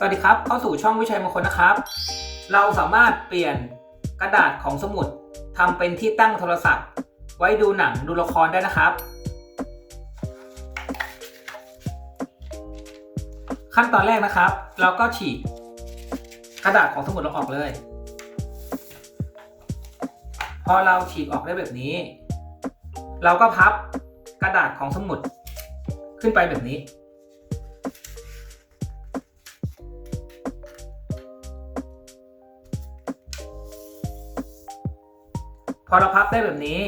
สวัสดีครับ เข้าสู่ช่องวิชัยมงคลนะครับ เราสามารถเปลี่ยนกระดาษของสมุดทำเป็นที่ตั้งโทรศัพท์ ไว้ดูหนังดูละครได้นะครับ ขั้นตอนแรกนะครับ เราก็ฉีกกระดาษของสมุดเราออกเลย พอเราฉีกออกได้แบบนี้ เราก็พับกระดาษของสมุดขึ้นไปแบบนี้ พอเราพับได้แบบนี้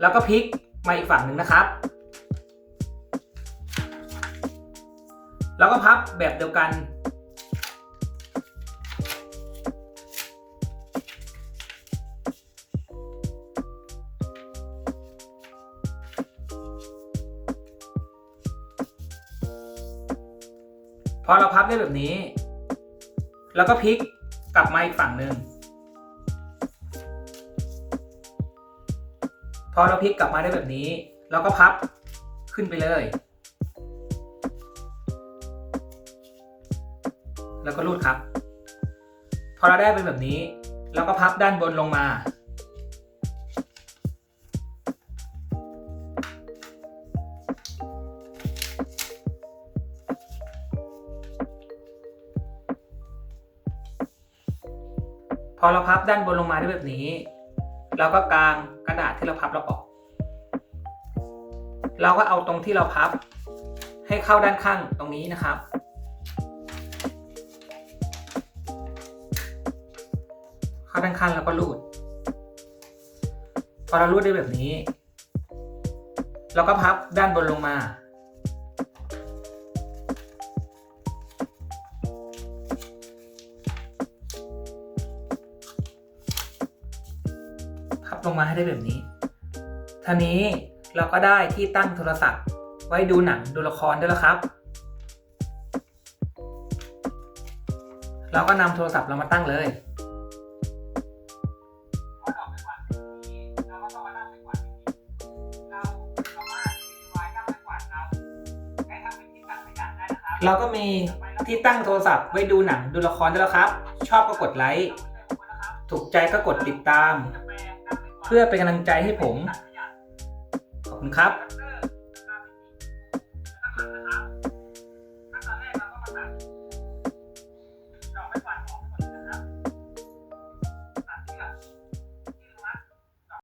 แล้วก็พลิกมาอีกฝั่งหนึ่งนะครับ แล้วก็พับแบบเดียวกัน พอเราพับได้แบบนี้ แล้วก็พลิกกลับมาอีกฝั่งหนึ่ง พอเราพลิกกลับมาได้แบบนี้ เราก็พับขึ้นไปเลย แล้วก็รูดครับ พอเราได้เป็นแบบนี้ เราก็พับด้านบนลงมา พอเราพับด้านบนลงมาได้แบบนี้ เราก็กางกระดาษที่เราพับเราออก เราก็เอาตรงที่เราพับ ให้เข้าด้านข้างตรงนี้นะครับ เข้าด้านข้างแล้วก็รูด พอเรารูดได้แบบนี้ เราก็พับด้านบนลงมา ลงมาให้ได้แบบนี้ท่านี้เราก็ได้ที่ตั้งโทรศัพท์ ไว้ดูหนังดูละครได้แล้วครับ เราก็นำโทรศัพท์เรามาตั้งเลยเราก็มีที่ตั้งโทรศัพท์ไว้ดูหนังดูละครได้แล้วครับ ชอบก็กดไลค์ ถูกใจก็กดติดตาม เพื่อเป็นกำลังใจให้ผม ขอบคุณครับ